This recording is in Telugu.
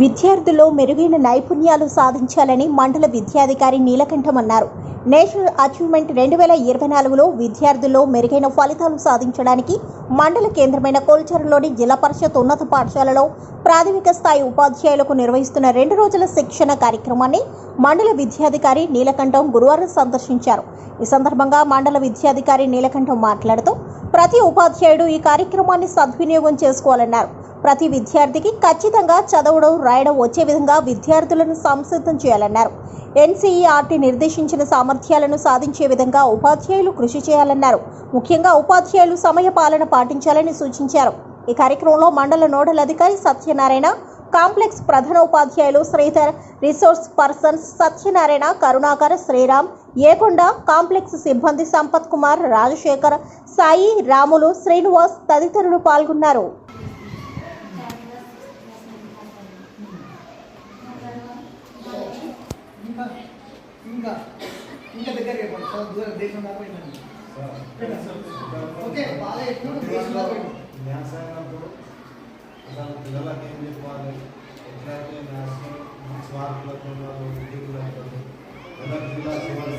విద్యార్థుల్లో మెరుగైన నైపుణ్యాలు సాధించాలని మండల విద్యాధికారి నీలకంఠం అన్నారు. నేషనల్ అచీవ్మెంట్ రెండు వేల ఇరవై నాలుగులో విద్యార్థుల్లో మెరుగైన ఫలితాలు సాధించడానికి మండల కేంద్రమైన కోల్చర్లోని జిల్లా పరిషత్ ఉన్నత పాఠశాలలో ప్రాథమిక స్థాయి ఉపాధ్యాయులకు నిర్వహిస్తున్న రెండు రోజుల శిక్షణ కార్యక్రమాన్ని మండల విద్యాధికారి నీలకంఠం గురువారం సందర్శించారు. ఈ సందర్భంగా మండల విద్యాధికారి నీలకంఠం మాట్లాడుతూ ప్రతి ఉపాధ్యాయుడు ఈ కార్యక్రమాన్ని సద్వినియోగం చేసుకోవాలన్నారు. ప్రతి విద్యార్థికి ఖచ్చితంగా చదవడం రాయడం వచ్చే విధంగా విద్యార్థులను సంసిద్ధం చేయాలన్నారు. ఎన్సీఈఆర్టీ నిర్దేశించిన సామర్థ్యాలను సాధించే విధంగా ఉపాధ్యాయులు కృషి చేయాలన్నారు. ముఖ్యంగా ఉపాధ్యాయులు సమయ పాలన పాటించాలని సూచించారు. ఈ కార్యక్రమంలో మండల నోడల్ అధికారి సత్యనారాయణ కాంప్లెక్స్ ప్రధాన ఉపాధ్యాయులు Sridhar resource persons Satyanarayana Karunakar Sriram Ekonda complex సిబ్బంది సంపత్ కుమార్ రాజశేఖర్ సాయి రాములు శ్రీనివాస్ తదితరులు పాల్గొన్నారు. ఇంకా ఇంకా దగ్గరగా పడు. దూరం దేశం దాకా పోయిందండి ఓకే బాగా ఎక్కువ దేశంలో పోయింది మ్యాథ్స్ అయినప్పుడు ఏం చెప్పాలి? ఎట్లయితే మ్యాథ్స్ మంచి మార్కులకు ఉద్యోగులు ఎలా జిల్లా చివరి.